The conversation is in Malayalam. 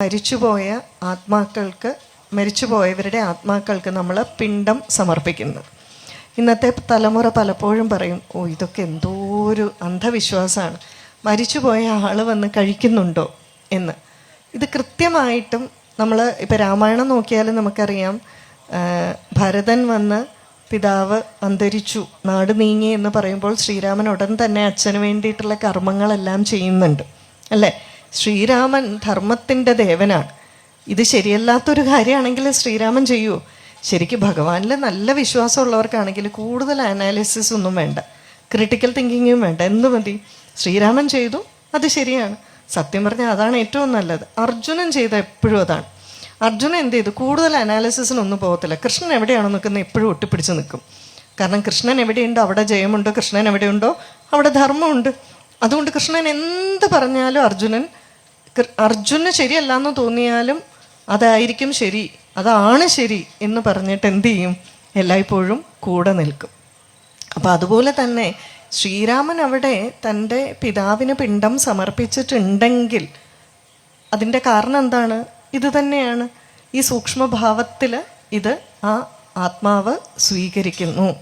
മരിച്ചുപോയ ആത്മാക്കൾക്ക് മരിച്ചുപോയവരുടെ ആത്മാക്കൾക്ക് നമ്മൾ പിണ്ടം സമർപ്പിക്കുന്നു. ഇന്നത്തെ തലമുറ പലപ്പോഴും പറയും ഓ ഇതൊക്കെ എന്തോ ഒരു അന്ധവിശ്വാസമാണ്. മരിച്ചുപോയ ആൾ വന്ന് കഴിക്കുന്നുണ്ടോ? എന്ന്. ഇത് കൃത്യമായിട്ടും നമ്മൾ ഇപ്പം രാമായണം നോക്കിയാലും നമുക്കറിയാം ഭരതൻ വന്ന് പിതാവ് അന്തരിച്ചു നാട് നീങ്ങി എന്ന് പറയുമ്പോൾ ശ്രീരാമൻ ഉടൻ തന്നെ അച്ഛന് വേണ്ടിയിട്ടുള്ള കർമ്മങ്ങളെല്ലാം ചെയ്യുന്നുണ്ട്. അല്ലേ? ശ്രീരാമൻ ധർമ്മത്തിന്റെ ദേവനാണ്. ഇത് ശരിയല്ലാത്തൊരു കാര്യമാണെങ്കിൽ ശ്രീരാമൻ ചെയ്യൂ. ശരിക്കും ഭഗവാനിൽ നല്ല വിശ്വാസമുള്ളവർക്കാണെങ്കിൽ കൂടുതൽ അനാലിസിസ് ഒന്നും വേണ്ട. ക്രിട്ടിക്കൽ തിങ്കിങ്ങും വേണ്ട. എന്ത് മതി? ശ്രീരാമൻ ചെയ്തു. അത് ശരിയാണ്. സത്യം പറഞ്ഞാൽ അതാണ് ഏറ്റവും നല്ലത്. അർജുനൻ ചെയ്ത എപ്പോഴും അതാണ്. അർജുനൻ എന്ത് ചെയ്തു? കൂടുതൽ അനാലിസിസിനൊന്നും പോകത്തില്ല. കൃഷ്ണൻ എവിടെയാണോ നിൽക്കുന്നത് എപ്പോഴും ഒട്ടിപ്പിടിച്ച് നിൽക്കും. കാരണം കൃഷ്ണൻ എവിടെയുണ്ടോ? അവിടെ ജയമുണ്ടോ? കൃഷ്ണൻ എവിടെയുണ്ടോ? അവിടെ ധർമ്മമുണ്ട്. അതുകൊണ്ട് കൃഷ്ണൻ എന്ത് പറഞ്ഞാലും അർജുനൻ അർജുന് ശരിയല്ല എന്ന് തോന്നിയാലും അതായിരിക്കും ശരി അതാണ് ശരി എന്ന് പറഞ്ഞിട്ട് എന്ത് ചെയ്യും? എല്ലായ്പ്പോഴും കൂടെ നിൽക്കും. അപ്പം അതുപോലെ തന്നെ ശ്രീരാമൻ അവിടെ തന്റെ പിതാവിന് പിണ്ടം സമർപ്പിച്ചിട്ടുണ്ടെങ്കിൽ അതിന്റെ കാരണം എന്താണ്? ഇത് തന്നെയാണ്. ഈ സൂക്ഷ്മഭാവത്തിൽ ഇത് ആ ആത്മാവ് സ്വീകരിക്കുന്നു.